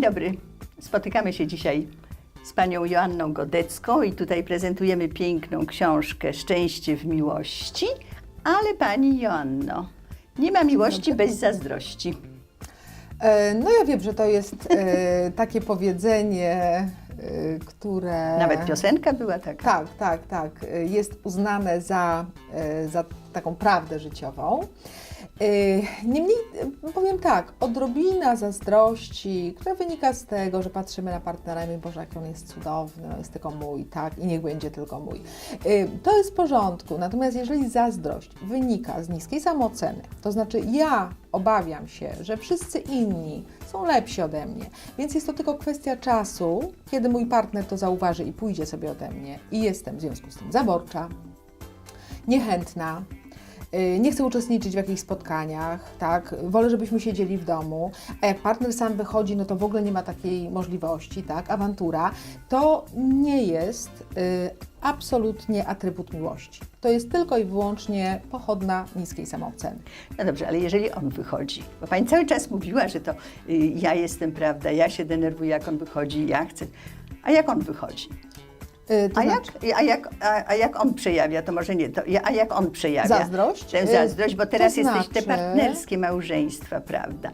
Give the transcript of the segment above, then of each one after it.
Dzień dobry. Spotykamy się dzisiaj z panią Joanną Godecką i tutaj prezentujemy piękną książkę Szczęście w miłości. Ale pani Joanno, nie ma miłości bez zazdrości. E, No ja wiem, że to jest e, takie powiedzenie, e, które... Nawet piosenka była taka. Tak, tak, tak. E, Jest uznane za, e, za taką prawdę życiową. E, Niemniej e, powiem tak, odrobina zazdrości, która wynika z tego, że patrzymy na partnera i mówimy, Boże, jak on jest cudowny, on jest tylko mój, tak, i niech będzie tylko mój. E, To jest w porządku, natomiast jeżeli zazdrość wynika z niskiej samooceny, to znaczy ja obawiam się, że wszyscy inni są lepsi ode mnie, więc jest to tylko kwestia czasu, kiedy mój partner to zauważy i pójdzie sobie ode mnie i jestem w związku z tym zaborcza, niechętna, nie chcę uczestniczyć w jakichś spotkaniach, tak, wolę, żebyśmy siedzieli w domu, a jak partner sam wychodzi, no to w ogóle nie ma takiej możliwości, tak, awantura, to nie jest y, absolutnie atrybut miłości. To jest tylko i wyłącznie pochodna niskiej samooceny. No dobrze, ale jeżeli on wychodzi, bo pani cały czas mówiła, że to y, ja jestem, prawda, ja się denerwuję, jak on wychodzi, ja chcę. A jak on wychodzi? Y, to A znaczy- jak, a, jak, a, a jak on przejawia, to może nie, to, a jak on przejawia? Zazdrość? Tę Y, zazdrość, bo to teraz jesteś te znaczy- partnerskie małżeństwa, prawda?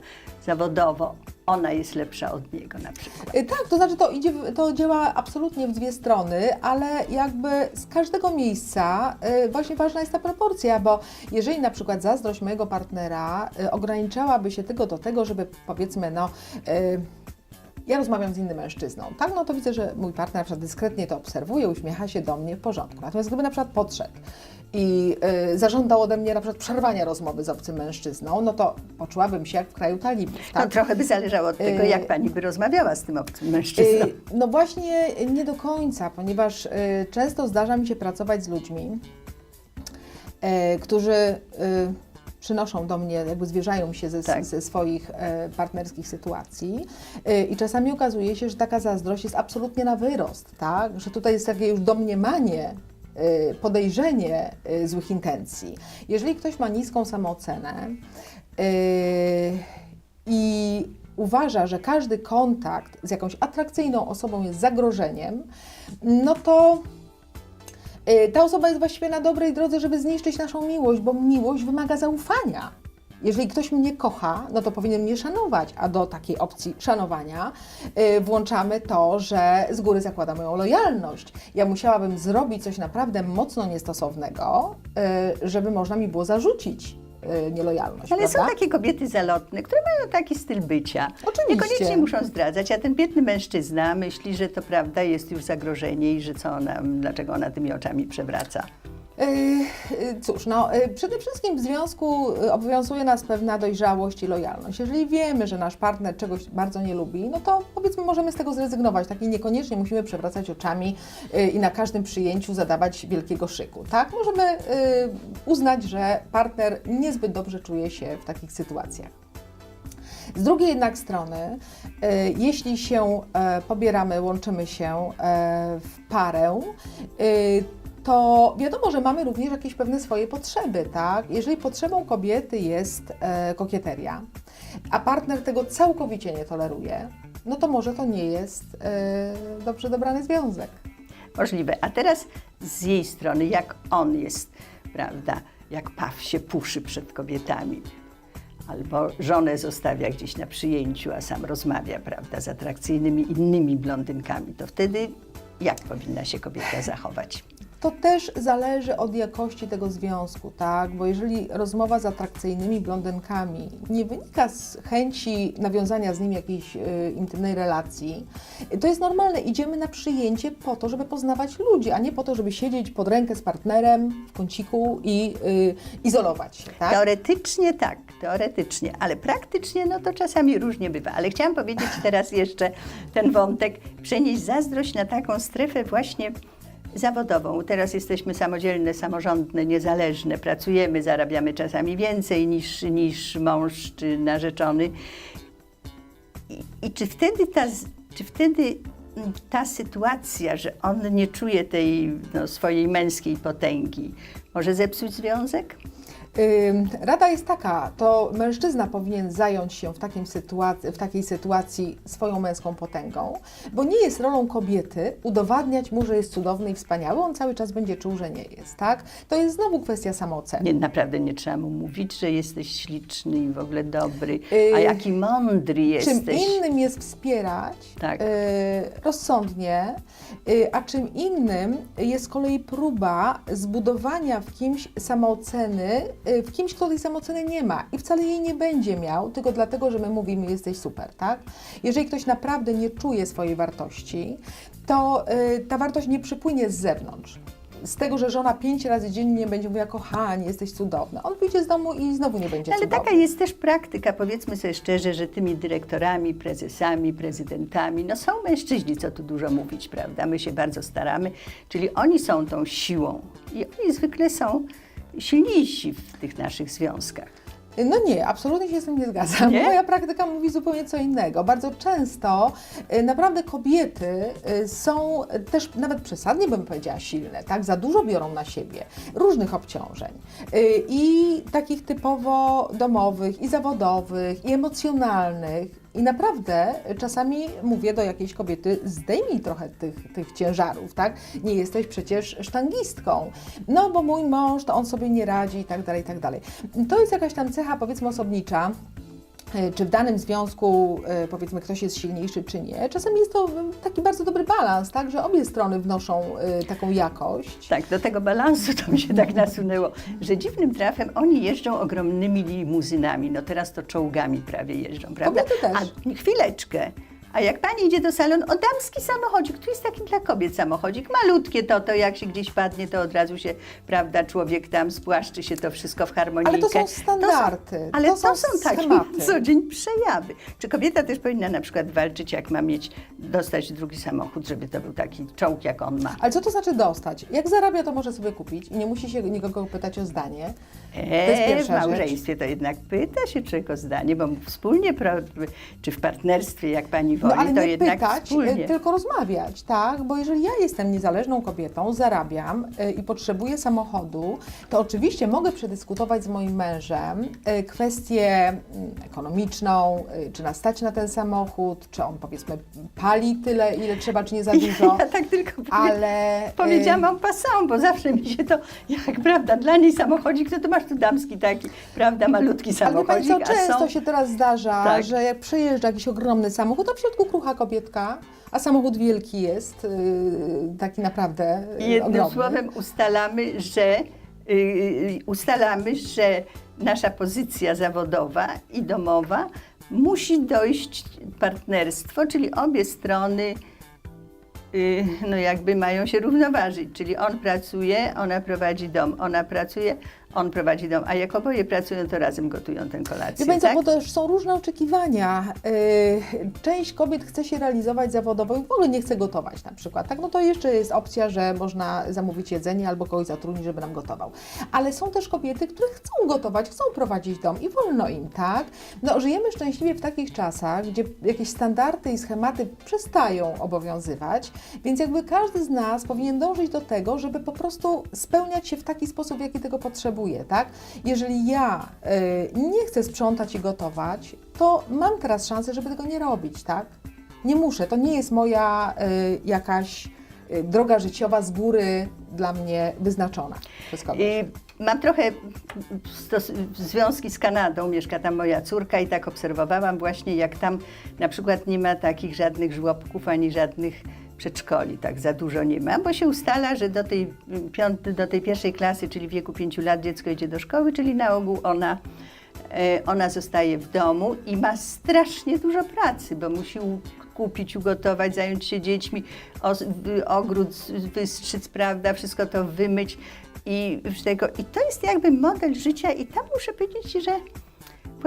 Zawodowo. Ona jest lepsza od niego na przykład. Y, Tak, to znaczy to, idzie, to działa absolutnie w dwie strony, ale jakby z każdego miejsca właśnie ważna jest ta proporcja, bo jeżeli na przykład zazdrość mojego partnera ograniczałaby się tylko do tego, żeby powiedzmy, no. Ja rozmawiam z innym mężczyzną, tak? No to widzę, że mój partner na przykład dyskretnie to obserwuje, uśmiecha się do mnie w porządku. Natomiast gdyby na przykład podszedł i y, zażądał ode mnie na przykład przerwania rozmowy z obcym mężczyzną, no to poczułabym się jak w kraju talibów, No tak? trochę by zależało od tego, Y, jak pani by rozmawiała z tym obcym mężczyzną. Y, No właśnie nie do końca, ponieważ y, często zdarza mi się pracować z ludźmi, e, którzy y, przynoszą do mnie, jakby zwierzają się ze, Tak. ze swoich e, partnerskich sytuacji Y, i czasami okazuje się, że taka zazdrość jest absolutnie na wyrost, tak? Że tutaj jest takie już domniemanie, y, podejrzenie złych intencji. Jeżeli ktoś ma niską samoocenę, i uważa, że każdy kontakt z jakąś atrakcyjną osobą jest zagrożeniem, no to ta osoba jest właściwie na dobrej drodze, żeby zniszczyć naszą miłość, bo miłość wymaga zaufania. Jeżeli ktoś mnie kocha, no to powinien mnie szanować, a do takiej opcji szanowania y, włączamy to, że z góry zakłada moją lojalność. Ja musiałabym zrobić coś naprawdę mocno niestosownego, y, żeby można mi było zarzucić y, nielojalność. Ale są prawda? takie kobiety zalotne, które mają taki styl bycia. Oczywiście. Niekoniecznie muszą zdradzać, a ten biedny mężczyzna myśli, że to prawda jest już zagrożenie i że co ona, dlaczego ona tymi oczami przewraca. Cóż, no, yy, przede wszystkim w związku yy, obowiązuje nas pewna dojrzałość i lojalność. Jeżeli wiemy, że nasz partner czegoś bardzo nie lubi, no to powiedzmy możemy z tego zrezygnować. Tak i niekoniecznie musimy przewracać oczami yy, i na każdym przyjęciu zadawać wielkiego szyku. Tak, możemy uznać, że partner niezbyt dobrze czuje się w takich sytuacjach. Z drugiej jednak strony, jeśli się e, pobieramy, łączymy się e, w parę, to wiadomo, że mamy również jakieś pewne swoje potrzeby, tak? Jeżeli potrzebą kobiety jest e, kokieteria, a partner tego całkowicie nie toleruje, no to może to nie jest e, dobrze dobrany związek. Możliwe. A teraz z jej strony, jak on jest, prawda, jak paw się puszy przed kobietami. Albo żonę zostawia gdzieś na przyjęciu, a sam rozmawia, prawda, z atrakcyjnymi innymi blondynkami. To wtedy jak powinna się kobieta zachować? To też zależy od jakości tego związku, tak? Bo jeżeli rozmowa z atrakcyjnymi blondynkami nie wynika z chęci nawiązania z nimi jakiejś y, intymnej relacji, to jest normalne. Idziemy na przyjęcie po to, żeby poznawać ludzi, a nie po to, żeby siedzieć pod rękę z partnerem w kąciku i y, izolować się, tak? Teoretycznie tak, teoretycznie, ale praktycznie no to czasami różnie bywa. Ale chciałam powiedzieć teraz jeszcze ten wątek, przenieść zazdrość na taką strefę właśnie zawodową. Teraz jesteśmy samodzielne, samorządne, niezależne, pracujemy, zarabiamy czasami więcej niż, niż mąż czy narzeczony. I, i czy wtedy ta, czy wtedy mm, ta sytuacja, że on nie czuje tej no, swojej męskiej potęgi, może zepsuć związek? Rada jest taka, to mężczyzna powinien zająć się w, takim w takiej sytuacji swoją męską potęgą, bo nie jest rolą kobiety udowadniać mu, że jest cudowny i wspaniały, on cały czas będzie czuł, że nie jest, tak? To jest znowu kwestia samooceny. Nie, naprawdę nie trzeba mu mówić, że jesteś śliczny i w ogóle dobry, a jaki mądry Czym jesteś. innym jest wspierać Tak. y, rozsądnie, y, a czym innym jest z kolei próba zbudowania w kimś samooceny, w kimś, kto tej samooceny nie ma i wcale jej nie będzie miał, tylko dlatego, że my mówimy, jesteś super, tak? Jeżeli ktoś naprawdę nie czuje swojej wartości, to y, ta wartość nie przypłynie z zewnątrz. Z tego, że żona pięć razy dziennie będzie mówiła, kochanie, jesteś cudowna. On wyjdzie z domu i znowu nie będzie Ale cudowny. taka jest też praktyka, powiedzmy sobie szczerze, że tymi dyrektorami, prezesami, prezydentami, no są mężczyźni, co tu dużo mówić, prawda? My się bardzo staramy, czyli oni są tą siłą i oni zwykle są silniejsi w tych naszych związkach. No nie, absolutnie się z tym nie zgadzam. Nie? Moja praktyka mówi zupełnie co innego. Bardzo często y, naprawdę kobiety y, są też nawet przesadnie bym powiedziała silne, tak? Za dużo biorą na siebie różnych obciążeń y, i takich typowo domowych, i zawodowych, i emocjonalnych. I naprawdę czasami mówię do jakiejś kobiety, zdejmij trochę tych, tych ciężarów, tak? Nie jesteś przecież sztangistką. No bo mój mąż, to on sobie nie radzi i tak dalej, i tak dalej. To jest jakaś tam cecha, powiedzmy, osobnicza. E, Czy w danym związku, e, powiedzmy, ktoś jest silniejszy, czy nie. Czasem jest to mm, taki bardzo dobry balans, tak, że obie strony wnoszą e, taką jakość. Tak, do tego balansu to mi się tak nasunęło, że dziwnym trafem oni jeżdżą ogromnymi limuzynami, no teraz to czołgami prawie jeżdżą, prawda? Kobiety też. A chwileczkę. A jak pani idzie do salonu, o damski samochodzik, tu jest taki dla kobiet samochodzik, malutkie to, to jak się gdzieś padnie, to od razu się, prawda, człowiek tam spłaszczy się to wszystko w harmonijkę. Ale to są standardy, ale to to, są są, takie schematy. co dzień przejawy. Czy kobieta też powinna na przykład walczyć, jak ma mieć, dostać drugi samochód, żeby to był taki czołg, jak on ma? Ale co to znaczy dostać? Jak zarabia, to może sobie kupić i nie musi się nikogo pytać o zdanie. jest Eee, w pierwsza rzecz. małżeństwie to jednak pyta się czego o zdanie, bo wspólnie, czy w partnerstwie, jak pani woli, No ale to nie pytać, wspólnie. e, tylko rozmawiać, tak? Bo jeżeli ja jestem niezależną kobietą, zarabiam e, i potrzebuję samochodu, to oczywiście mogę przedyskutować z moim mężem e, kwestię mm, ekonomiczną, czy nas stać na ten samochód, czy on powiedzmy pali tyle, ile trzeba, czy nie za dużo. Ja tak tylko Ale powiedziałam en passant, bo zawsze mi się to, jak prawda, dla niej samochodzik, to, to masz tu damski taki, prawda, malutki Ale wie pani samochodzik, co, często są... się teraz zdarza, Tak. że jak przejeżdża jakiś ogromny samochód, w środku krucha kobietka, a samochód wielki jest, yy, taki naprawdę yy, Jednym ogromny. słowem ustalamy, że yy, ustalamy, że nasza pozycja zawodowa i domowa musi dojść partnerstwo, czyli obie strony no jakby mają się równoważyć, czyli on pracuje, ona prowadzi dom, ona pracuje, on prowadzi dom, a jak oboje pracują, to razem gotują tę kolację, Wie tak? bo to też są różne oczekiwania. Yy, część kobiet chce się realizować zawodowo i w ogóle nie chce gotować na przykład. Tak? No to jeszcze jest opcja, że można zamówić jedzenie albo kogoś zatrudnić, żeby nam gotował. Ale są też kobiety, które chcą gotować, chcą prowadzić dom i wolno im, tak? No, żyjemy szczęśliwie w takich czasach, gdzie jakieś standardy i schematy przestają obowiązywać, więc jakby każdy z nas powinien dążyć do tego, żeby po prostu spełniać się w taki sposób, jaki tego potrzebuje, tak? Jeżeli ja y, nie chcę sprzątać i gotować, to mam teraz szansę, żeby tego nie robić, tak? Nie muszę, to nie jest moja y, jakaś y, droga życiowa z góry dla mnie wyznaczona przez kogoś. Mam trochę związki z Kanadą, mieszka tam moja córka i tak obserwowałam właśnie, jak tam na przykład nie ma takich żadnych żłobków ani żadnych przedszkoli, tak za dużo nie ma, bo się ustala, że do tej, piąty, do tej pierwszej klasy, czyli w wieku pięciu lat dziecko idzie do szkoły, czyli na ogół ona e, ona zostaje w domu i ma strasznie dużo pracy, bo musi kupić, ugotować, zająć się dziećmi, ogród wystrzyc, prawda, wszystko to wymyć i tego. I to jest jakby model życia i tam muszę powiedzieć, że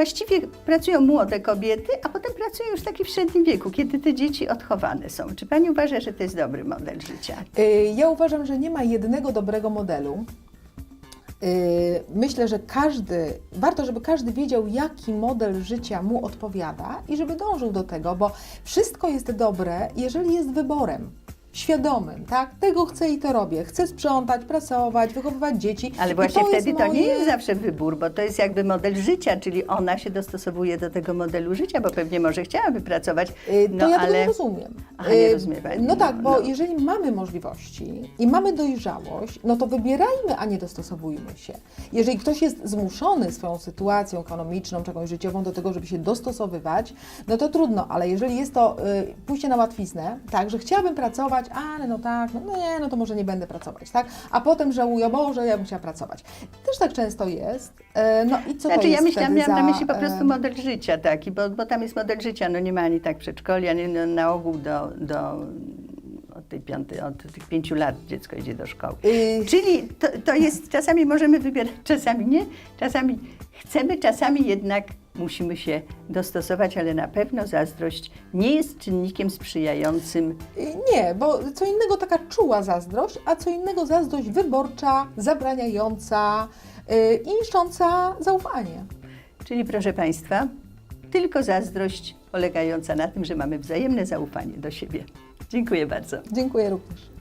właściwie pracują młode kobiety, a potem pracują już taki w średnim wieku, kiedy te dzieci odchowane są. Czy pani uważa, że to jest dobry model życia? Y, Ja uważam, że nie ma jednego dobrego modelu. Y, Myślę, że każdy, warto, żeby każdy wiedział, jaki model życia mu odpowiada i żeby dążył do tego, bo wszystko jest dobre, jeżeli jest wyborem. Świadomym, tak? Tego chcę i to robię. Chcę sprzątać, prasować, wychowywać dzieci. Ale właśnie to wtedy to nie moje- jest zawsze wybór, bo to jest jakby model życia, czyli ona się dostosowuje do tego modelu życia, bo pewnie może chciałaby pracować, Y, To no ja tego ale... nie rozumiem. Aha, nie Y, rozumie pani. No tak, bo No. jeżeli mamy możliwości i mamy dojrzałość, no to wybierajmy, a nie dostosowujmy się. Jeżeli ktoś jest zmuszony swoją sytuacją ekonomiczną, jakąś życiową do tego, żeby się dostosowywać, no to trudno, ale jeżeli jest to y, pójście na łatwiznę, tak, że chciałabym pracować, ale no tak, no, nie, no to może nie będę pracować, tak, a potem żałuję, Boże, ja bym chciała pracować. Też tak często jest. E, no i co to Znaczy jest ja myślałam, miałam na za, myśli po prostu e, model życia taki, bo, bo tam jest model życia, no nie ma ani tak przedszkoli, ani no, na ogół do, do od tej piątej, od tych pięciu lat dziecko idzie do szkoły. y, Czyli to, to jest, czasami możemy wybierać, czasami nie, czasami chcemy, czasami jednak musimy się dostosować, ale na pewno zazdrość nie jest czynnikiem sprzyjającym Y, Nie, bo co innego taka czuła zazdrość, a co innego zazdrość wyborcza, zabraniająca yy, i niszcząca zaufanie. Czyli proszę Państwa, tylko zazdrość polegająca na tym, że mamy wzajemne zaufanie do siebie. Dziękuję bardzo. Dziękuję również.